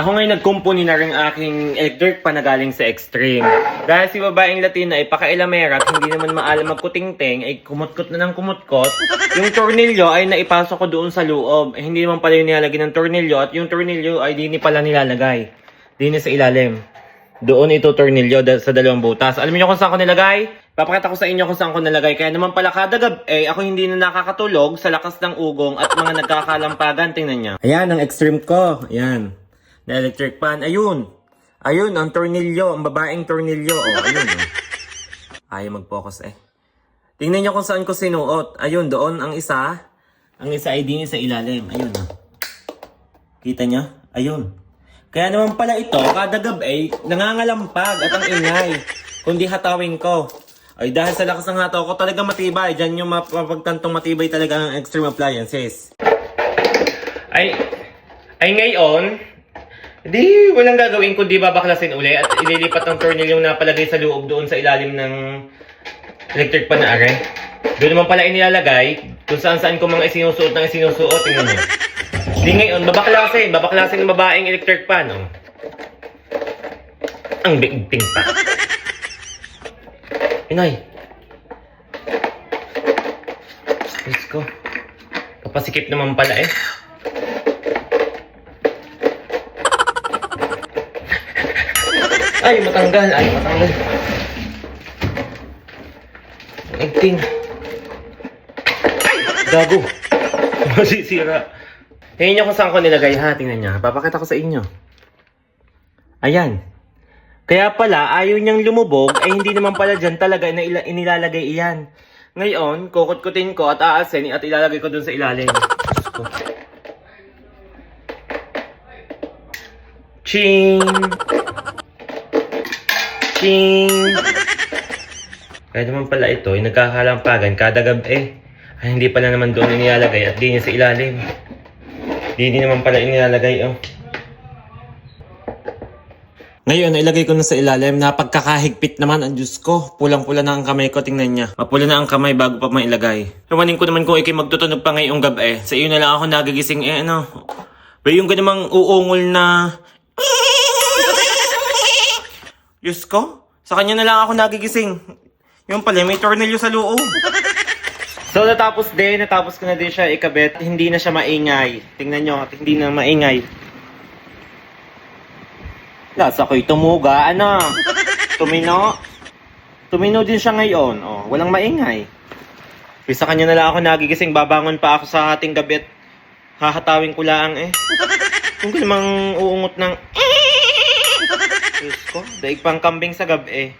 Ako ngayon nagkumpuni na rin aking electric pa na galing sa Extreme. Dahil si babaeng Latina ay pakailamera at hindi naman maalam magkutingting ay kumutkot na ng kumutkot. Yung tornilyo ay naipasok ko doon sa loob. Eh, hindi naman pala yung nilalagay ng tornilyo at yung tornilyo ay di ni pala nilalagay. Di ni sa ilalim. Doon ito tornilyo sa dalawang butas. Alam niyo kung saan ko nilagay? Papakita ko sa inyo kung saan ko nilagay. Kaya naman pala kada gab eh, ako hindi na nakakatulog sa lakas ng ugong at mga nagkakalampagan. Tingnan niya. Ayan, ang extreme ko. Ayan. Na electric pan. Ayun. Ayun, ang tornilyo. Ang babaeng tornilyo. Oh, ayun. Oh. Ayaw mag-focus eh. Tingnan niyo kung saan ko sinuot. Ayun, doon ang isa. Ang isa ay din sa ilalim. Ayun. Oh. Kita niyo? Ayun. Kaya naman pala ito, kada gabi, nangangalampag at ang ingay. Kundi hatawin ko. Ay dahil sa lakas ng hataw ko, talaga matibay. Diyan yung mapapagtantong matibay talaga ang extreme appliances. Ay, ay ngayon, di walang gagawin kundi babaklasin uli at ililipat ang tornil yung napalagay sa loob doon sa ilalim ng electric pan na are. Doon naman pala inilalagay kung saan saan ko mga isinusuot ng isinusuot. Tingnan mo. Di ngayon, babaklasin. Babaklasin ng babaeng electric pan. Oh. Ang bigting pa. Inay. Diyos ko. Papasikip naman pala eh. Ay, matanggal. Ay, matanggal. Ang igting. Gago. Masisira. Tingnan nyo kung saan ko nilagay ha. Tingnan nyo. Papakita ko sa inyo. Ayan. Kaya pala, ayaw niyang lumubog, ay hindi naman pala dyan talaga na ila- inilalagay iyan. Ngayon, kukutkutin ko at aasin at ilalagay ko dun sa ilalim. Ching! Ching! Kaya naman pala ito, ay nagkakalampagan kada gabi. Ay, hindi pala naman doon inilalagay at di niya sa ilalim. Di din naman pala inilalagay, oh. Ngayon, ilagay ko na sa ilalim na pagkakahigpit naman ang Diyos ko. Pulang-pula na ang kamay ko, tingnan niya. Mapula na ang kamay bago pa mailagay. Iwanin ko naman kung ikay magtutunog pa ngayong gabi. Sa iyo na lang ako nagigising eh, ano. Ba yung ganamang uungol na... Diyos ko, sa kanya na lang ako nagigising. Yung pala, may tornilyo sa loob. So natapos din, natapos ko na din siya ikabit. Hindi na siya maingay. Tingnan nyo, hindi na maingay. Lasa ko'y tumuga, ano? Tumino. Tumino din siya ngayon. Oh, walang maingay. Kaya sa kanya na lang ako nagigising. Babangon pa ako sa ating gabi at hahatawin ko lang eh. Kung namang uungot ng... Diyos ko, daig pang kambing sa gabi.